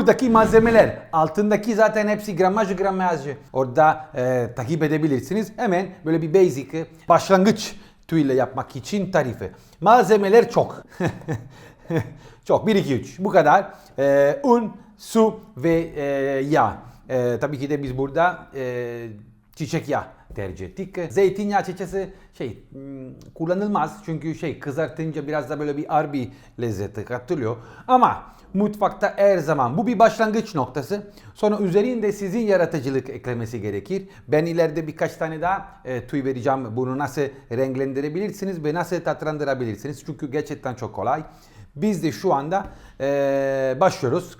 buradaki malzemeler altındaki zaten hepsi gramaj gramajı orada e, takip edebilirsiniz. Hemen böyle bir basic e, başlangıç tüyle yapmak için tarifi. Malzemeler çok. çok 1 2 3 bu kadar. E, un, su ve e, yağ. E, tabii ki de biz burada e, çiçek yağı tercih ettik. Zeytinyağı çiçeği şey hmm, kullanılmaz çünkü şey kızartınca biraz da böyle bir ağır bir lezzeti katılıyor. Ama mutfakta her zaman bu bir başlangıç noktası. Sonra üzerinde sizin yaratıcılık eklemesi gerekir. Ben ileride birkaç tane daha e, tüy vereceğim. Bunu nasıl renklendirebilirsiniz ve nasıl tatlandırabilirsiniz. Çünkü gerçekten çok kolay. Biz de şu anda e, başlıyoruz.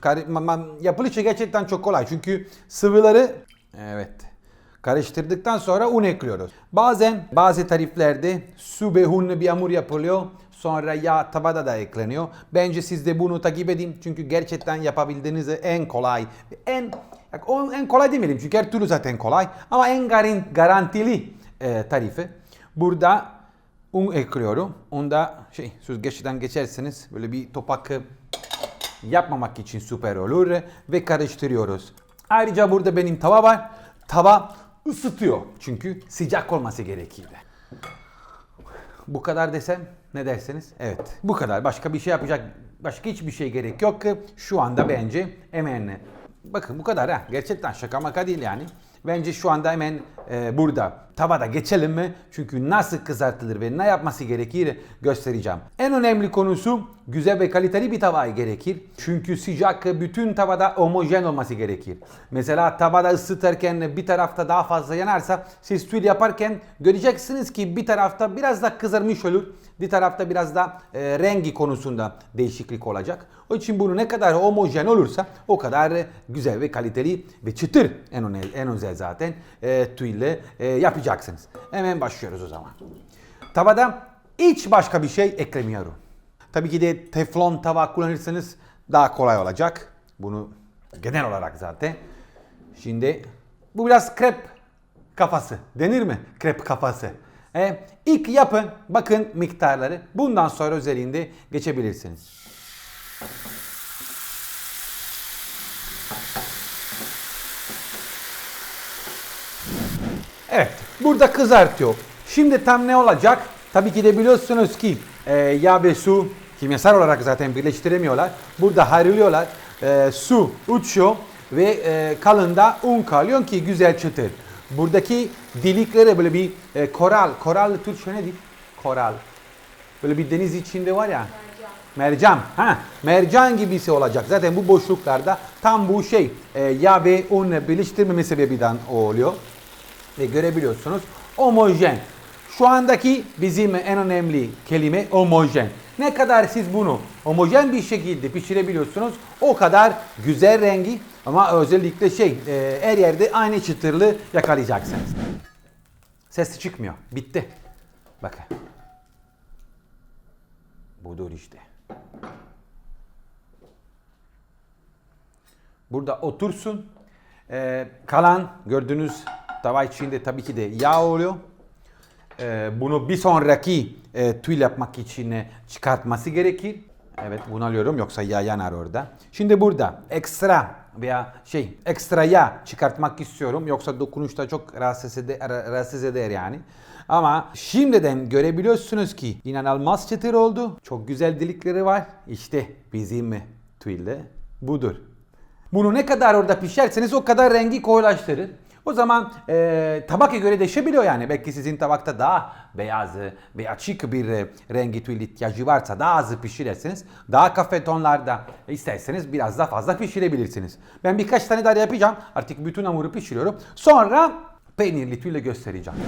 Yapılışı gerçekten çok kolay. Çünkü sıvıları evet karıştırdıktan sonra un ekliyoruz. Bazen bazı tariflerde su ve bir hamur yapılıyor. Sonra yağ tavada da ekleniyor. Bence siz de bunu takip edin. Çünkü gerçekten yapabildiğiniz en kolay, en en kolay demeyelim çünkü her türlü zaten kolay. Ama en garantili e, tarifi. Burada un ekliyorum. Onda şey süzgeçten geçerseniz böyle bir topak yapmamak için süper olur ve karıştırıyoruz. Ayrıca burada benim tava var. Tava ısıtıyor çünkü sıcak olması gerekir. Bu kadar desem ne dersiniz? Evet. Bu kadar. Başka bir şey yapacak başka hiçbir şey gerek yok ki şu anda bence hemen bakın bu kadar ha. Gerçekten şaka maka değil yani. Bence şu anda hemen e, burada tavada geçelim mi? Çünkü nasıl kızartılır ve ne yapması gerekir göstereceğim. En önemli konusu güzel ve kaliteli bir tava gerekir. Çünkü sıcak bütün tavada homojen olması gerekir. Mesela tavada ısıtırken bir tarafta daha fazla yanarsa siz tül yaparken göreceksiniz ki bir tarafta biraz da kızarmış olur. Bir tarafta biraz da e, rengi konusunda değişiklik olacak. O için bunu ne kadar homojen olursa o kadar güzel ve kaliteli ve çıtır en en özel zaten e, tüyle e, yapacaksınız. Hemen başlıyoruz o zaman. Tavada hiç başka bir şey eklemiyorum. Tabii ki de teflon tava kullanırsanız daha kolay olacak. Bunu genel olarak zaten. Şimdi bu biraz krep kafası. Denir mi? Krep kafası. E, ilk yapın. Bakın miktarları. Bundan sonra özelliğinde geçebilirsiniz. Evet. Burada kızartıyor. Şimdi tam ne olacak? Tabii ki de biliyorsunuz ki e, yağ ve su kimyasal olarak zaten birleştiremiyorlar. Burada harılıyorlar. E, su uçuyor ve e, kalında un kalıyor ki güzel çıtır. Buradaki deliklere böyle bir e, koral, koral Türkçe nedir? Koral. Böyle bir deniz içinde var ya. Mercan. Ha, mercan gibisi olacak. Zaten bu boşluklarda tam bu şey e, yağ ve un birleştirmeme sebebinden oluyor. Ve görebiliyorsunuz homojen. Şu andaki bizim en önemli kelime homojen. Ne kadar siz bunu homojen bir şekilde pişirebiliyorsunuz o kadar güzel rengi ama özellikle şey e, her yerde aynı çıtırlığı yakalayacaksınız. Ses çıkmıyor. Bitti. Bakın. Budur işte. Burada otursun. Ee, kalan gördüğünüz tava içinde tabii ki de yağ oluyor. Ee, bunu bir sonraki e, tüy yapmak için çıkartması gerekir. Evet bunu alıyorum yoksa yağ yanar orada. Şimdi burada ekstra veya şey ekstra yağ çıkartmak istiyorum. Yoksa dokunuşta çok rahatsız eder, rahatsız eder yani. Ama şimdiden görebiliyorsunuz ki inanılmaz çıtır oldu. Çok güzel delikleri var. İşte bizim tüyle budur. Bunu ne kadar orada pişerseniz o kadar rengi koyulaştırır. O zaman e, tabaka göre değişebiliyor yani. Belki sizin tabakta daha beyaz ve açık bir e, rengi tüy ihtiyacı varsa daha az pişirirsiniz. Daha kafe tonlarda isterseniz biraz daha fazla pişirebilirsiniz. Ben birkaç tane daha yapacağım. Artık bütün hamuru pişiriyorum. Sonra peynirli tüyle göstereceğim.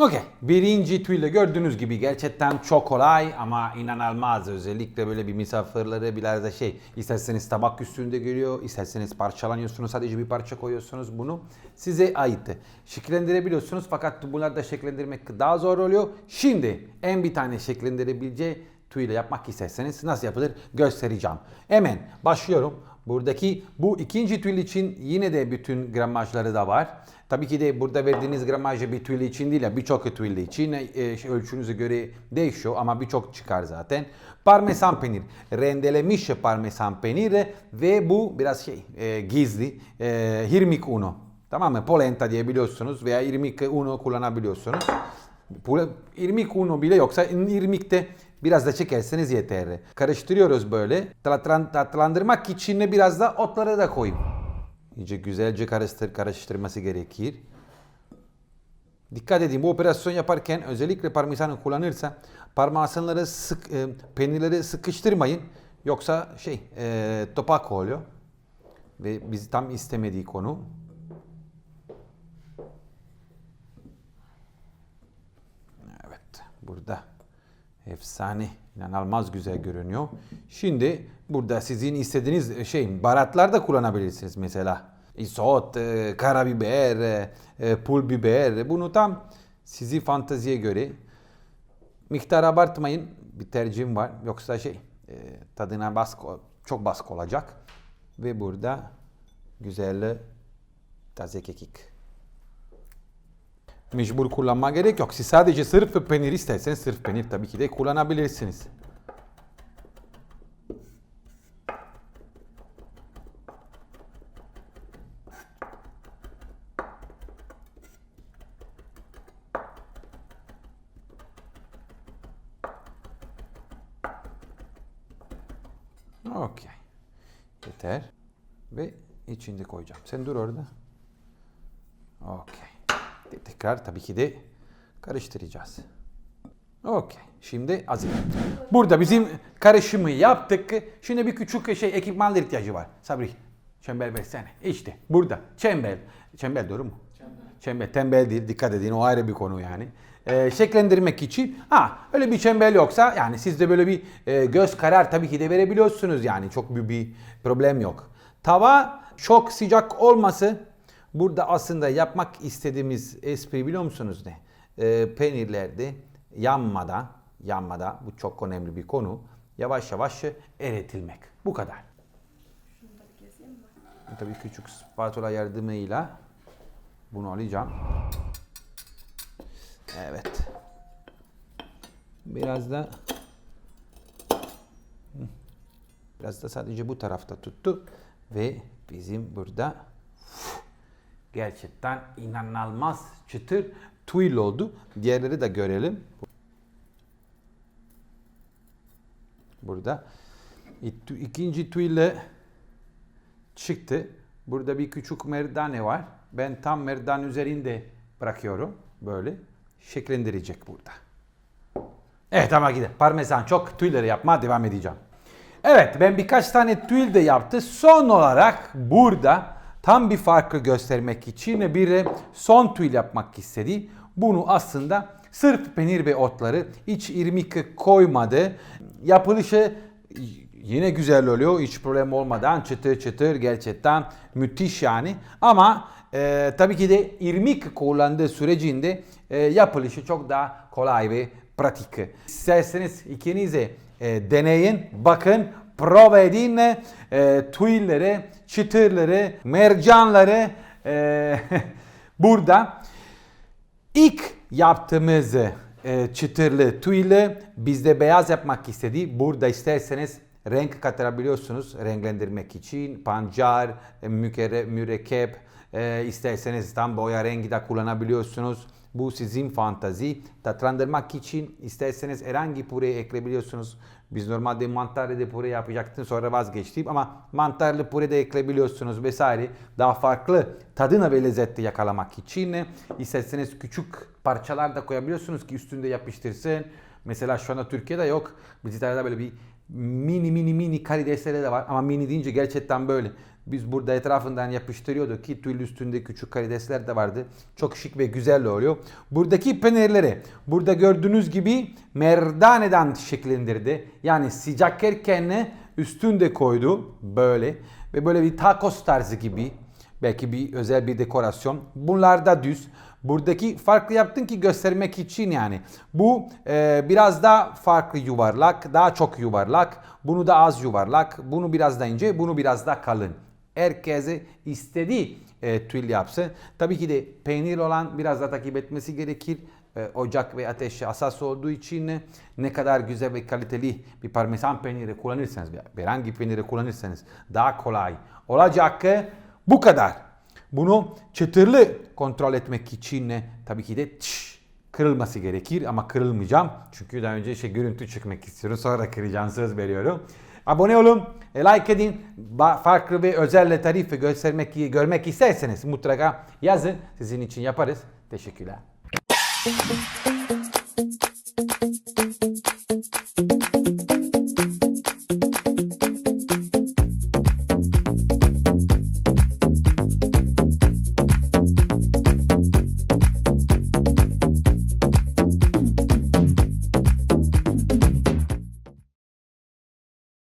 Okey. Birinci tüyle gördüğünüz gibi gerçekten çok kolay ama inanılmaz. Özellikle böyle bir misafirlere biraz da şey isterseniz tabak üstünde görüyor, isterseniz parçalanıyorsunuz sadece bir parça koyuyorsunuz bunu size ait. Şekillendirebiliyorsunuz fakat bunları da şekillendirmek daha zor oluyor. Şimdi en bir tane şekillendirebileceği tüyle yapmak isterseniz nasıl yapılır göstereceğim. Hemen başlıyorum. Buradaki bu ikinci tül için yine de bütün gramajları da var. Tabii ki de burada verdiğiniz gramajı bir tüyle için değil birçok tüyle için e, şey, ölçünüze göre değişiyor ama birçok çıkar zaten. Parmesan peynir, rendelemiş parmesan peynir ve bu biraz şey e, gizli e, irmik uno. Tamam mı? Polenta diyebiliyorsunuz veya irmik uno kullanabiliyorsunuz. İrmik uno bile yoksa irmikte biraz da çekerseniz yeter. Karıştırıyoruz böyle. Tatlan- Tatlandırmak için de biraz da otları da koyayım. İyice güzelce karıştır, karıştırması gerekir. Dikkat edin bu operasyon yaparken özellikle parmesanı kullanırsa parmesanları sık, e, peynirleri sıkıştırmayın. Yoksa şey e, topak oluyor. Ve biz tam istemediği konu. Evet burada efsane inanılmaz güzel görünüyor. Şimdi burada sizin istediğiniz şey baharatlar da kullanabilirsiniz mesela. Isot, e, karabiber, e, e, pul biber bunu tam sizi fanteziye göre miktar abartmayın bir tercihim var yoksa şey e, tadına baskı çok baskı olacak ve burada güzel taze kekik. Mecbur kullanma gerek yok. Siz sadece sırf peynir isterseniz sırf peynir tabii ki de kullanabilirsiniz. Okey. Yeter. Ve içinde koyacağım. Sen dur orada. Okey. Tekrar tabii ki de karıştıracağız. Okey. Şimdi hazır. Burada bizim karışımı yaptık. Şimdi bir küçük şey ekipmanla ihtiyacı var. Sabri. Çembel versene. İşte burada. Çembel. Çembel doğru mu? Çembel. Tembel değil. Dikkat edin. O ayrı bir konu yani. Ee, şeklendirmek için. Ha öyle bir çembel yoksa yani siz de böyle bir e, göz karar tabii ki de verebiliyorsunuz yani. Çok büyük bir problem yok. Tava çok sıcak olması Burada aslında yapmak istediğimiz espri biliyor musunuz ne? Ee, peynirlerde yanmadan, yanmadan bu çok önemli bir konu. Yavaş yavaş eritilmek. Bu kadar. Tabii küçük spatula yardımıyla bunu alacağım. Evet. Biraz da biraz da sadece bu tarafta tuttu ve bizim burada gerçekten inanılmaz çıtır tuil oldu. Diğerleri de görelim. Burada ikinci tuile çıktı. Burada bir küçük merdane var. Ben tam merdan üzerinde bırakıyorum. Böyle şekillendirecek burada. Evet ama gidelim. Parmesan çok tüyleri yapmaya devam edeceğim. Evet ben birkaç tane tüy de yaptı. Son olarak burada tam bir farkı göstermek için bir son tüy yapmak istedi. Bunu aslında sırf peynir ve otları hiç irmik koymadı. Yapılışı yine güzel oluyor. Hiç problem olmadan çıtır çıtır gerçekten müthiş yani. Ama e, tabii ki de irmik kullandığı sürecinde e, yapılışı çok daha kolay ve pratik. İsterseniz ikiniz de e, deneyin, bakın, prova edin e, tüyleri, çıtırları, mercanları e, burada. İlk yaptığımız e, çıtırlı tüylü bizde beyaz yapmak istedi. Burada isterseniz renk katabiliyorsunuz renklendirmek için. Pancar, mükere, mürekkep, e, isterseniz tam boya rengi de kullanabiliyorsunuz. Bu sizin fantazi. Tatlandırmak için isterseniz herhangi püre ekleyebiliyorsunuz. Biz normalde mantarlı de püre yapacaktım sonra vazgeçtim ama mantarlı püre de ekleyebiliyorsunuz vesaire. Daha farklı tadını ve lezzeti yakalamak için isterseniz küçük parçalar da koyabiliyorsunuz ki üstünde yapıştırsın. Mesela şu anda Türkiye'de yok. Biz İtalya'da böyle bir mini mini mini karidesleri de var ama mini deyince gerçekten böyle. Biz burada etrafından yapıştırıyorduk ki tül üstünde küçük karidesler de vardı. Çok şık ve güzel oluyor. Buradaki peynirleri burada gördüğünüz gibi merdaneden şekillendirdi. Yani sıcakken üstünde koydu böyle ve böyle bir tacos tarzı gibi belki bir özel bir dekorasyon. Bunlar da düz. Buradaki farklı yaptın ki göstermek için yani. Bu e, biraz daha farklı yuvarlak, daha çok yuvarlak. Bunu da az yuvarlak, bunu biraz da ince, bunu biraz da kalın. Herkese istediği e, tuil yapsın. Tabii ki de peynir olan biraz da takip etmesi gerekir. E, ocak ve ateş asas olduğu için ne kadar güzel ve kaliteli bir parmesan peyniri kullanırsanız, herhangi peyniri kullanırsanız daha kolay olacak. Bu kadar. Bunu çıtırlı kontrol etmek için tabii ki de tş, kırılması gerekir ama kırılmayacağım. Çünkü daha önce şey görüntü çekmek istiyorum. Sonra kıracağım söz veriyorum. Abone olun, e, like edin. Farklı ve özel tarifi göstermek, görmek isterseniz mutlaka yazın. Sizin için yaparız. Teşekkürler.